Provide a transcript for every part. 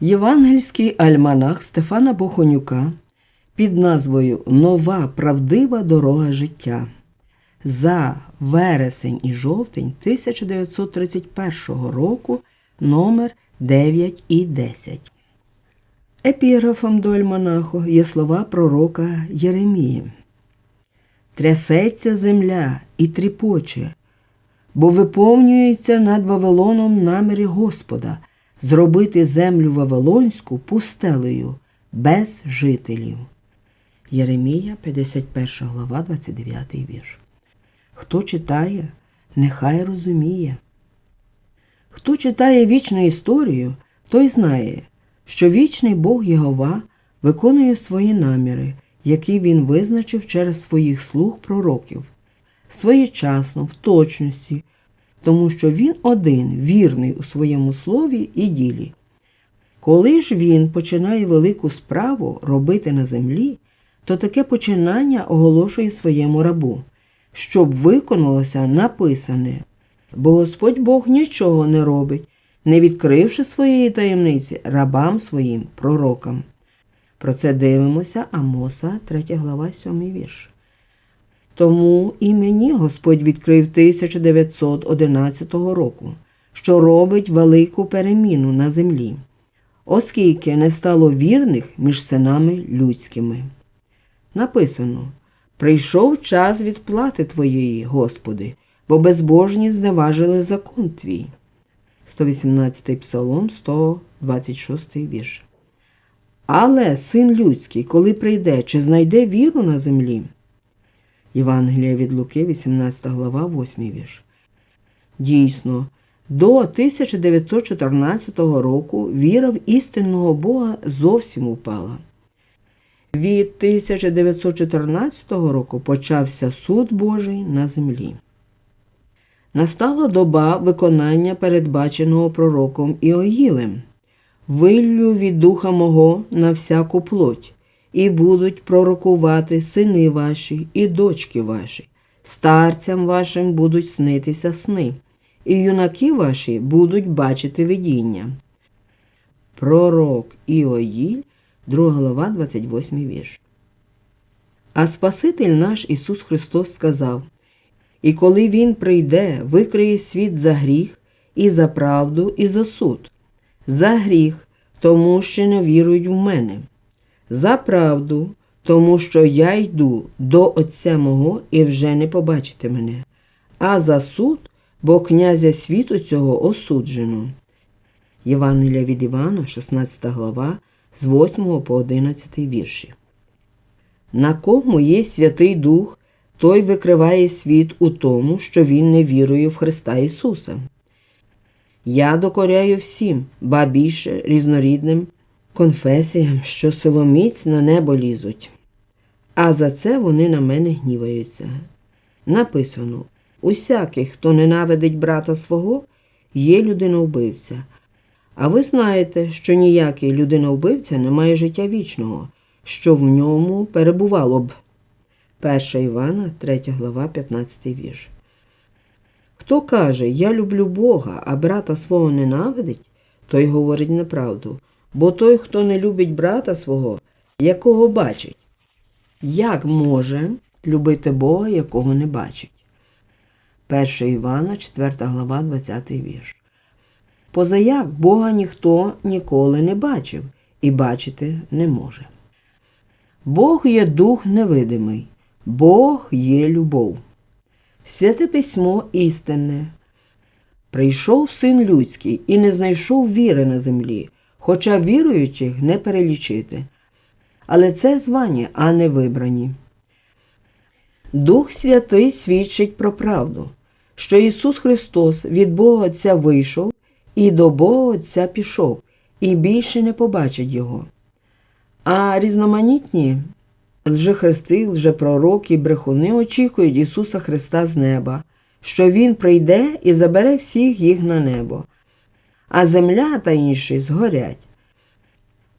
Євангельський альманах Стефана Бохонюка під назвою Нова правдива дорога життя за вересень і жовтень 1931 року номер 9 і 10. Епіграфом до альманаху є слова пророка Єремії. Трясеться земля і тріпоче, бо виповнюється над Вавилоном наміри Господа зробити землю Вавилонську пустелею без жителів. Єремія, 51 глава, 29 вірш. Хто читає, нехай розуміє. Хто читає вічну історію, той знає, що вічний Бог Єгова виконує свої наміри, які він визначив через своїх слуг пророків, своєчасно, в точності, тому що він один вірний у своєму слові і ділі. Коли ж він починає велику справу робити на землі, то таке починання оголошує своєму рабу, щоб виконалося написане, бо Господь Бог нічого не робить, не відкривши своєї таємниці рабам своїм пророкам. Про це дивимося Амоса, 3 глава, 7 вірш. Тому і мені Господь відкрив 1911 року, що робить велику переміну на землі, оскільки не стало вірних між синами людськими. Написано Прийшов час відплати твоєї, Господи, бо безбожні зневажили закон твій. 118 Псалом, 126 вірш. Але син людський, коли прийде, чи знайде віру на землі? Євангелія від Луки, 18 глава, 8 вірш. Дійсно, до 1914 року віра в істинного Бога зовсім упала. Від 1914 року почався суд Божий на землі. Настала доба виконання передбаченого пророком Іоїлем. Виллю від духа мого на всяку плоть, і будуть пророкувати сини ваші і дочки ваші, старцям вашим будуть снитися сни, і юнаки ваші будуть бачити видіння. Пророк Іоїль, 2 глава, 28 вірш. А Спаситель наш Ісус Христос сказав: І коли Він прийде, викриє світ за гріх, і за правду, і за суд, за гріх, тому що не вірують в мене, за правду, тому що я йду до Отця мого і вже не побачите мене, а за суд, бо князя світу цього осуджено. Євангелія від Івана, 16 глава, з 8 по 11 вірші. На кому є Святий Дух, той викриває світ у тому, що Він не вірує в Христа Ісуса. Я докоряю всім, ба більше різнорідним конфесіям, що силоміць на небо лізуть. А за це вони на мене гніваються. Написано усякий, хто ненавидить брата свого, є людиновбивця. А ви знаєте, що ніякий людиновбивця не має життя вічного, що в ньому перебувало б. 1 Івана, 3 глава, 15 вірш. Хто каже, я люблю Бога, а брата свого ненавидить, той говорить неправду, бо той, хто не любить брата свого, якого бачить, як може любити Бога, якого не бачить? 1 Івана, 4 глава, 20 вірш. Позаяк Бога ніхто ніколи не бачив і бачити не може. Бог є дух невидимий, Бог є любов. Святе письмо істинне. Прийшов син людський і не знайшов віри на землі, хоча віруючих не перелічити. Але це звані, а не вибрані. Дух Святий свідчить про правду, що Ісус Христос від Бога Отця вийшов і до Бога Отця пішов, і більше не побачить Його. А різноманітні лжехрести, лжепророки брехуни очікують Ісуса Христа з неба, що Він прийде і забере всіх їх на небо, а земля та інші згорять.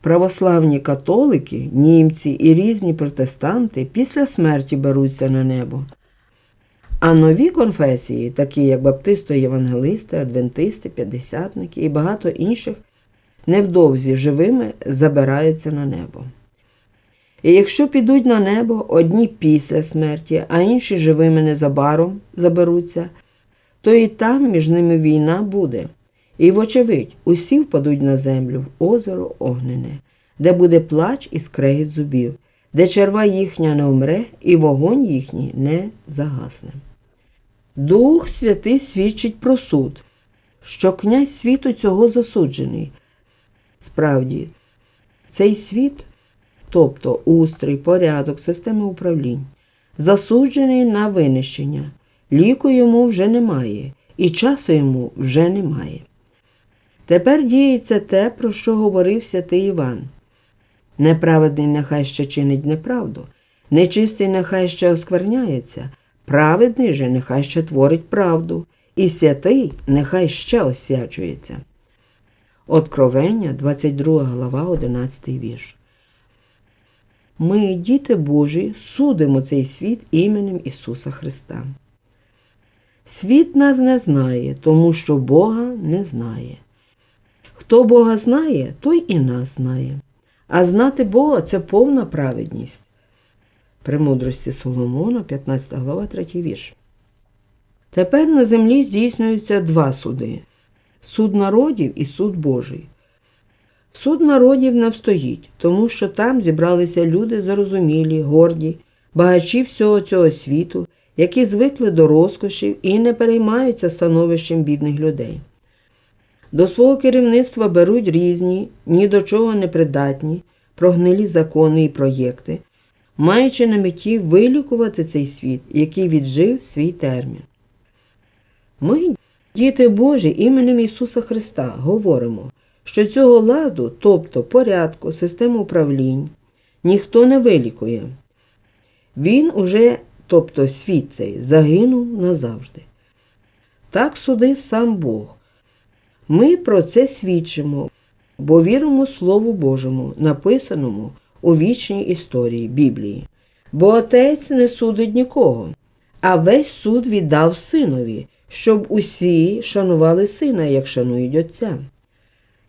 Православні католики, німці і різні протестанти після смерті беруться на небо. А нові конфесії, такі як баптисти, євангелисти, адвентисти, п'ятдесятники і багато інших, невдовзі живими забираються на небо. І якщо підуть на небо одні після смерті, а інші живими незабаром заберуться, то і там між ними війна буде. І, вочевидь, усі впадуть на землю в озеро огнене, де буде плач і скрегіт зубів, де черва їхня не умре, і вогонь їхній не загасне. Дух Святий свідчить про суд, що князь світу цього засуджений. Справді, цей світ, тобто устрій, порядок, системи управлінь, засуджений на винищення, ліку йому вже немає, і часу йому вже немає. Тепер діється те, про що говорив святий Іван. Неправедний нехай ще чинить неправду, нечистий нехай ще оскверняється, праведний же нехай ще творить правду, і святий нехай ще освячується. Откровення, 22 глава, 11 вірш. Ми, діти Божі, судимо цей світ іменем Ісуса Христа. Світ нас не знає, тому що Бога не знає. Хто Бога знає, той і нас знає. А знати Бога це повна праведність. Премудрості Соломона, 15 глава, 3 вірш. Тепер на землі здійснюються два суди суд народів і суд Божий. Суд народів не встоїть, тому що там зібралися люди зарозумілі, горді, багачі всього цього світу, які звикли до розкошів і не переймаються становищем бідних людей. До свого керівництва беруть різні, ні до чого не придатні, прогнилі закони і проєкти, маючи на меті вилікувати цей світ, який віджив свій термін. Ми, діти Божі, іменем Ісуса Христа, говоримо, що цього ладу, тобто порядку, системи управлінь, ніхто не вилікує. Він уже, тобто світ цей, загинув назавжди. Так судив сам Бог. Ми про це свідчимо, бо віримо Слову Божому, написаному у вічній історії Біблії. Бо Отець не судить нікого, а весь суд віддав синові, щоб усі шанували сина, як шанують Отця.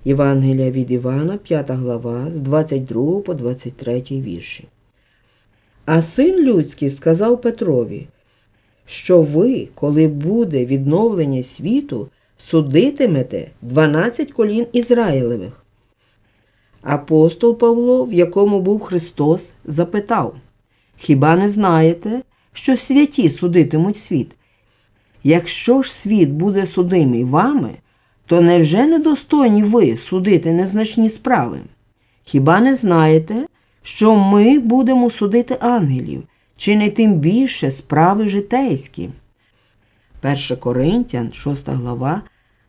Євангелія від Івана, 5 глава, з 22 по 23 вірші. А син людський сказав Петрові, що ви, коли буде відновлення світу, судитимете 12 колін Ізраїлевих. Апостол Павло, в якому був Христос, запитав Хіба не знаєте, що святі судитимуть світ? Якщо ж світ буде судимий вами, то невже недостойні ви судити незначні справи? Хіба не знаєте, що ми будемо судити ангелів, чи не тим більше справи житейські? 1 Коринтян, 6 глава,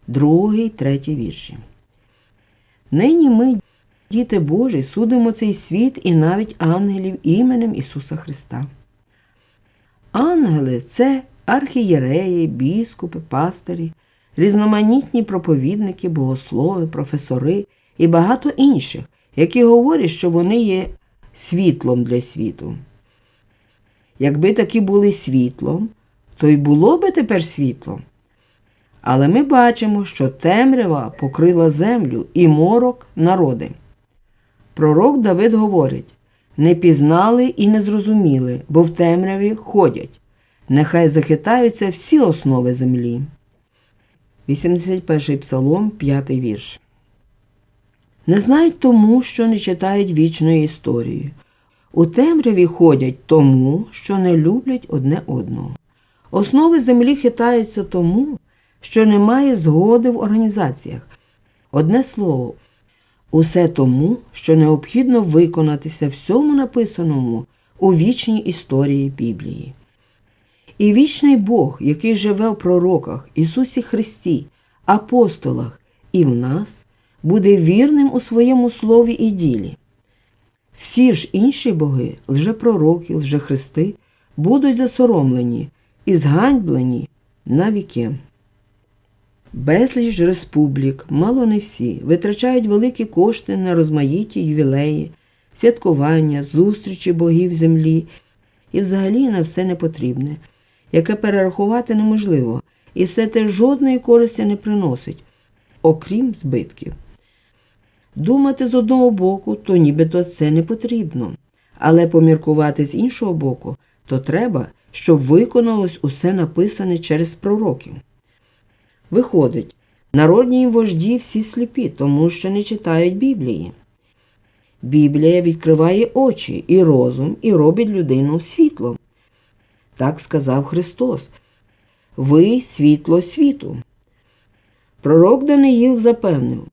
2, 3 вірші. Нині ми, діти Божі, судимо цей світ і навіть ангелів іменем Ісуса Христа. Ангели це архієреї, біскупи, пастирі, різноманітні проповідники, богослови, професори і багато інших, які говорять, що вони є світлом для світу. Якби такі були світлом, то й було би тепер світлом. Але ми бачимо, що темрява покрила землю і морок народи. Пророк Давид говорить не пізнали і не зрозуміли, бо в темряві ходять. Нехай захитаються всі основи землі. 81 псалом, 5 вірш. Не знають тому, що не читають вічної історії. У темряві ходять тому, що не люблять одне одного. Основи землі хитаються тому, що немає згоди в організаціях. Одне слово, усе тому, що необхідно виконатися всьому написаному у вічній історії Біблії. І вічний Бог, який живе в пророках, Ісусі Христі, апостолах і в нас, буде вірним у своєму слові і ділі. Всі ж інші боги, лжепророки, лжехристи, будуть засоромлені і зганьблені на віки. Безліч республік, мало не всі, витрачають великі кошти на розмаїті ювілеї, святкування, зустрічі богів землі і взагалі на все непотрібне, яке перерахувати неможливо, і все те жодної користі не приносить, окрім збитків. Думати з одного боку, то нібито це не потрібно. Але поміркувати з іншого боку, то треба, щоб виконалось усе написане через пророків. Виходить, народні вожді всі сліпі, тому що не читають Біблії. Біблія відкриває очі і розум і робить людину світлом. Так сказав Христос. Ви світло світу. Пророк Даниїл запевнив,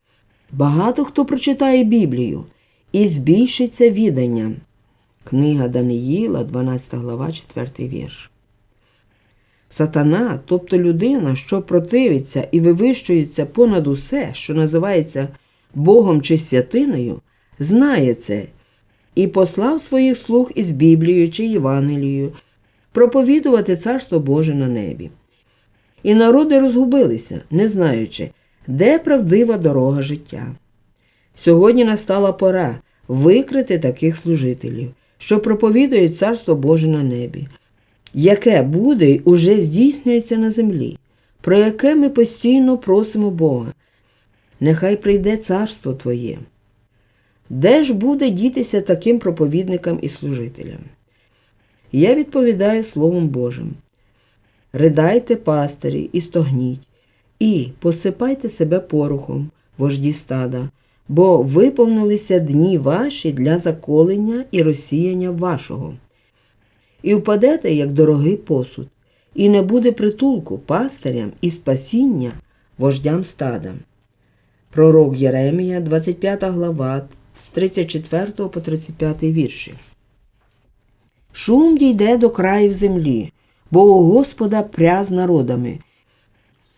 багато хто прочитає Біблію і збільшиться відання. Книга Даниїла, 12 глава, 4 вірш. Сатана, тобто людина, що противиться і вивищується понад усе, що називається Богом чи святиною, знає це і послав своїх слуг із Біблією чи Євангелією проповідувати Царство Боже на небі. І народи розгубилися, не знаючи, де правдива дорога життя. Сьогодні настала пора викрити таких служителів, що проповідують Царство Боже на небі, яке буде й уже здійснюється на землі, про яке ми постійно просимо Бога. Нехай прийде царство Твоє. Де ж буде дітися таким проповідникам і служителям? Я відповідаю Словом Божим. Ридайте пастирі і стогніть, і посипайте себе порохом, вожді стада, бо виповнилися дні ваші для заколення і розсіяння вашого. І впадете, як дорогий посуд, і не буде притулку пастирям і спасіння вождям стада. Пророк Єремія, 25 глава, з 34 по 35 вірші. Шум дійде до країв землі, бо у Господа пря з народами.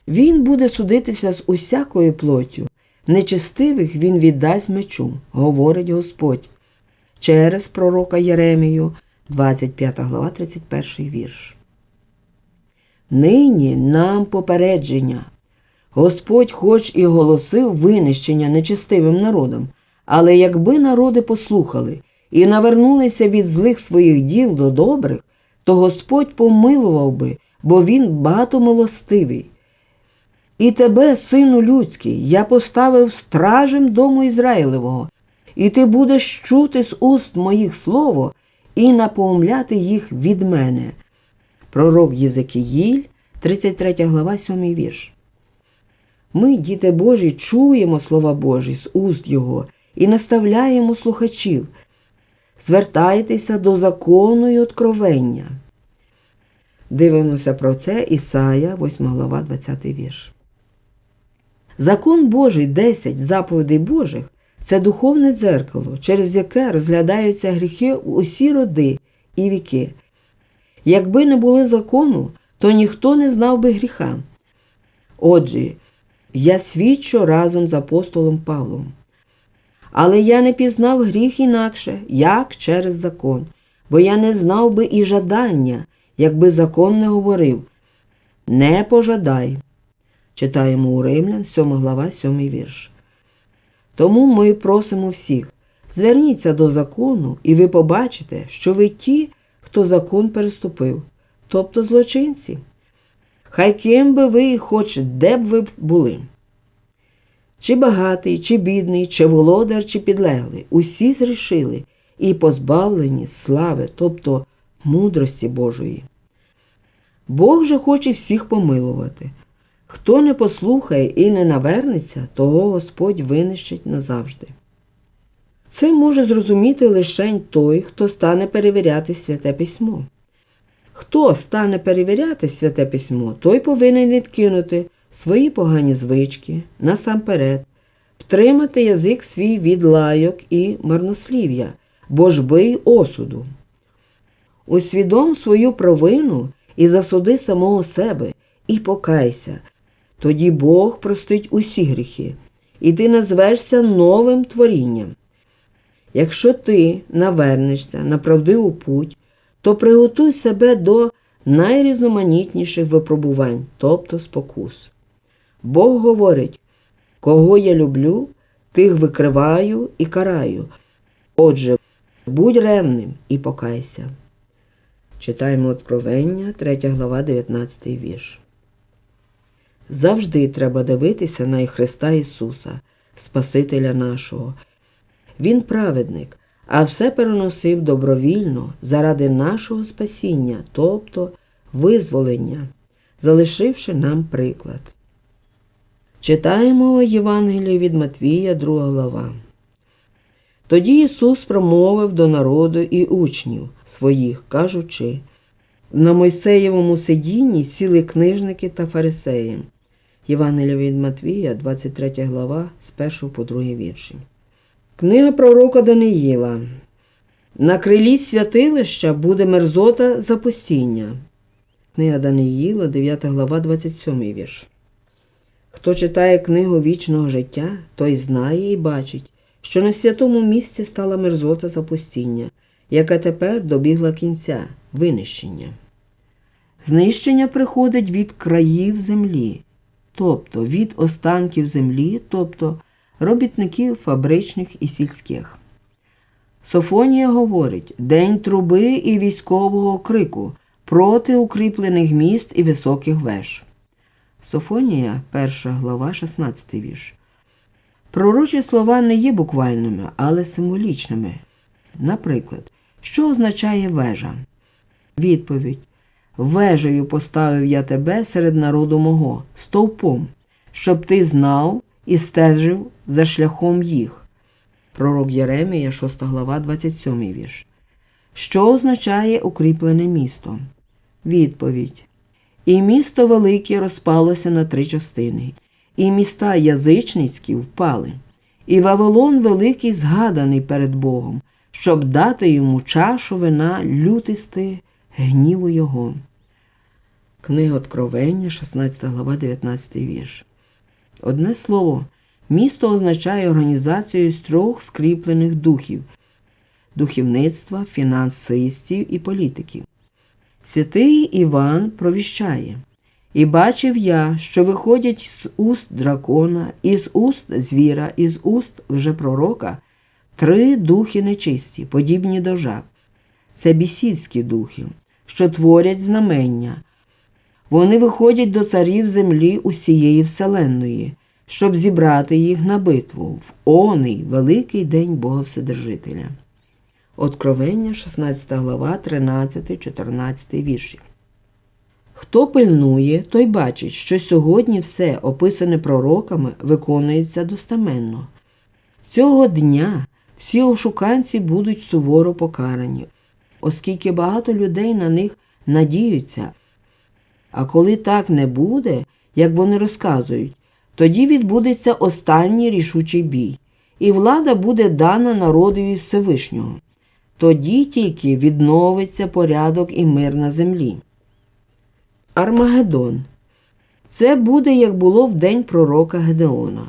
Він буде судитися з усякою плоттю, нечестивих він віддасть мечу, говорить Господь. Через пророка Єремію, 25 глава, 31 вірш. Нині нам попередження. Господь хоч і голосив винищення нечестивим народам, але якби народи послухали і навернулися від злих своїх діл до добрих, то Господь помилував би, бо він багатомилостивий. І тебе, сину людський, я поставив стражем дому Ізраїлевого, і ти будеш чути з уст моїх слово і напоумляти їх від мене. Пророк Єзекіїль, 33 глава, 7 вірш. Ми, діти Божі, чуємо слова Божі з уст Його і наставляємо слухачів. Звертайтеся до закону і откровення. Дивимося про це Ісая, 8 глава, 20 вірш. Закон Божий 10 заповідей Божих це духовне дзеркало, через яке розглядаються гріхи усі роди і віки. Якби не були закону, то ніхто не знав би гріха. Отже, я свідчу разом з апостолом Павлом. Але я не пізнав гріх інакше, як через закон, бо я не знав би і жадання, якби закон не говорив Не пожадай. Читаємо у Римлян, 7 глава, 7 вірш. Тому ми просимо всіх, зверніться до закону, і ви побачите, що ви ті, хто закон переступив, тобто злочинці. Хай ким би ви хоч де б ви були. Чи багатий, чи бідний, чи володар, чи підлеглий, усі зрішили і позбавлені слави, тобто мудрості Божої. Бог же хоче всіх помилувати. Хто не послухає і не навернеться, того Господь винищить назавжди. Це може зрозуміти лише той, хто стане перевіряти святе письмо. Хто стане перевіряти святе письмо, той повинен відкинути свої погані звички, насамперед, втримати язик свій від лайок і марнослів'я, божби й осуду. Усвідом свою провину і засуди самого себе, і покайся, тоді Бог простить усі гріхи, і ти назвешся новим творінням. Якщо ти навернешся на правдиву путь, то приготуй себе до найрізноманітніших випробувань, тобто спокус. Бог говорить, кого я люблю, тих викриваю і караю. Отже, будь ревним і покайся. Читаємо Откровення, 3 глава, 19 вірш. Завжди треба дивитися на Христа Ісуса, Спасителя нашого. Він праведник, а все переносив добровільно заради нашого спасіння, тобто визволення, залишивши нам приклад. Читаємо Євангеліє від Матвія, 2 глава. Тоді Ісус промовив до народу і учнів своїх, кажучи, на Мойсеєвому сидінні сіли книжники та фарисеї. Євангелія від Матвія, 23 глава, з 1 по 2 вірші. Книга пророка Даниїла. На крилі святилища буде мерзота запустіння. Книга Даниїла, 9 глава, 27 вірш. Хто читає книгу вічного життя, той знає і бачить, що на святому місці стала мерзота запустіння, яка тепер добігла кінця винищення. Знищення приходить від країв землі, тобто від останків землі, тобто робітників фабричних і сільських. Софонія говорить День труби і військового крику проти укріплених міст і високих веж. Софонія, 1 глава, 16 вірш. Пророчі слова не є буквальними, але символічними. Наприклад, що означає вежа? Відповідь Вежею поставив я тебе серед народу мого, стовпом, щоб ти знав і стежив за шляхом їх. Пророк Єремія, 6 глава, 27 вірш. Що означає укріплене місто? Відповідь. І місто велике розпалося на три частини, і міста язичницькі впали, і Вавилон великий згаданий перед Богом, щоб дати йому чашу вина лютисти гніву його. Книга Откровення, 16 глава, 19 вірш. Одне слово, місто означає організацію з трьох скріплених духів духівництва, фінансистів і політиків. Святий Іван провіщає І бачив я, що виходять з уст дракона, із уст звіра, із уст лжепророка три духи нечисті, подібні до жаб. Це бісівські духи, що творять знамення. Вони виходять до царів землі усієї Вселенної, щоб зібрати їх на битву в оний великий день Бога Вседержителя. Откровення, 16 глава, 13, 14 вірші. Хто пильнує, той бачить, що сьогодні все, описане пророками, виконується достаменно. Цього дня всі ошуканці будуть суворо покарані, оскільки багато людей на них надіються. А коли так не буде, як вони розказують, тоді відбудеться останній рішучий бій, і влада буде дана народові Всевишнього. Тоді тільки відновиться порядок і мир на землі. Армагеддон. Це буде, як було в день пророка Гедеона.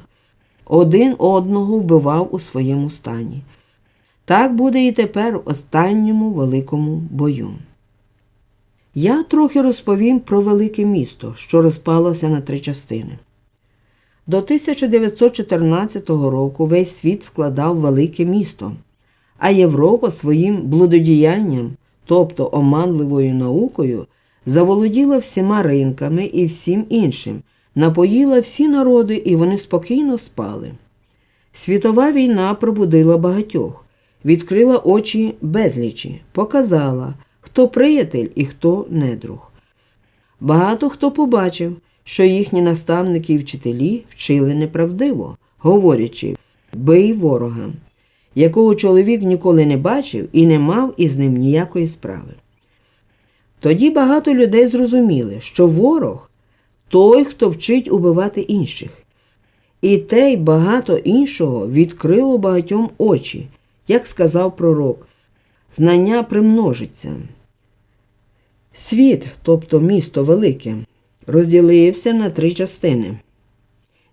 Один одного вбивав у своєму стані. Так буде і тепер в останньому великому бою. Я трохи розповім про велике місто, що розпалося на три частини. До 1914 року весь світ складав велике місто, а Європа своїм блудодіянням, тобто оманливою наукою, заволоділа всіма ринками і всім іншим, напоїла всі народи, і вони спокійно спали. Світова війна пробудила багатьох, відкрила очі безлічі, показала, хто приятель і хто недруг. Багато хто побачив, що їхні наставники і вчителі вчили неправдиво, говорячи бий ворога, якого чоловік ніколи не бачив і не мав із ним ніякої справи. Тоді багато людей зрозуміли, що ворог той, хто вчить убивати інших. І те й багато іншого відкрило багатьом очі, як сказав пророк, знання примножиться. Світ, тобто місто велике, розділився на три частини.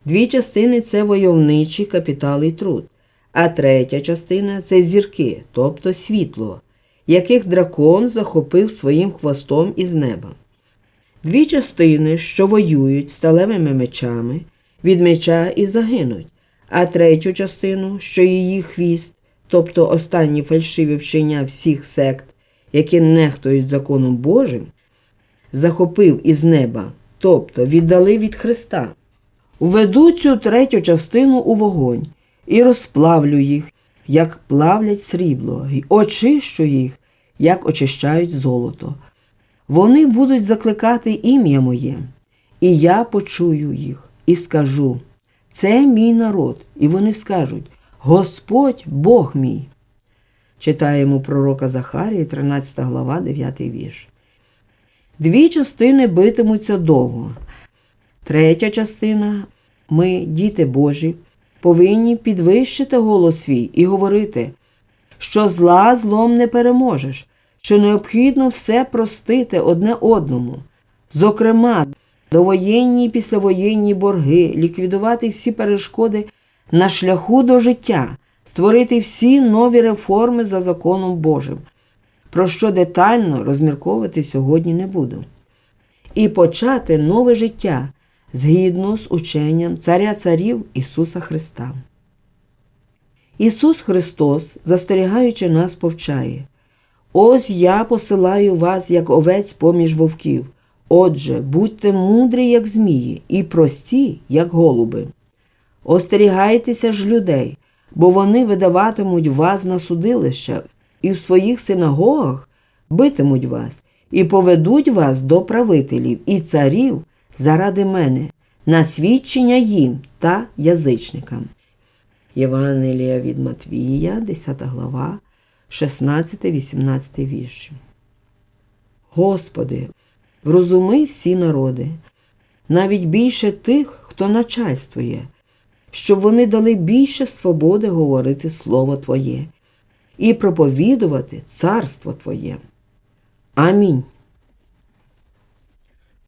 Дві частини це войовничі капітал і труд, а третя частина це зірки, тобто світло, яких дракон захопив своїм хвостом із неба. Дві частини, що воюють сталевими мечами, від меча і загинуть, а третю частину, що її хвіст, тобто останні фальшиві вчення всіх сект, які нехтують законом Божим, захопив із неба, тобто віддали від Христа. Введу цю третю частину у вогонь і розплавлю їх, як плавлять срібло, і очищу їх, як очищають золото. Вони будуть закликати ім'я моє, і я почую їх і скажу: це мій народ, і вони скажуть: Господь Бог мій. Читаємо пророка Захарії, 13 глава, 9 вірш. Дві частини битимуться довго. Третя частина ми, діти Божі, повинні підвищити голос свій і говорити, що зла злом не переможеш, що необхідно все простити одне одному. Зокрема, довоєнні і післявоєнні борги, ліквідувати всі перешкоди на шляху до життя, створити всі нові реформи за законом Божим, про що детально розмірковувати сьогодні не буду, і почати нове життя згідно з ученням Царя Царів Ісуса Христа. Ісус Христос, застерігаючи нас, повчає Ось я посилаю вас, як овець поміж вовків. Отже, будьте мудрі, як змії, і прості, як голуби. Остерігайтеся ж людей, бо вони видаватимуть вас на судилища, і в своїх синагогах битимуть вас, і поведуть вас до правителів і царів заради мене, на свідчення їм та язичникам. Євангелія від Матвія, 10 глава, 16-18 вірші. Господи, врозуми всі народи, навіть більше тих, хто начальствує, щоб вони дали більше свободи говорити Слово Твоє і проповідувати Царство Твоє. Амінь.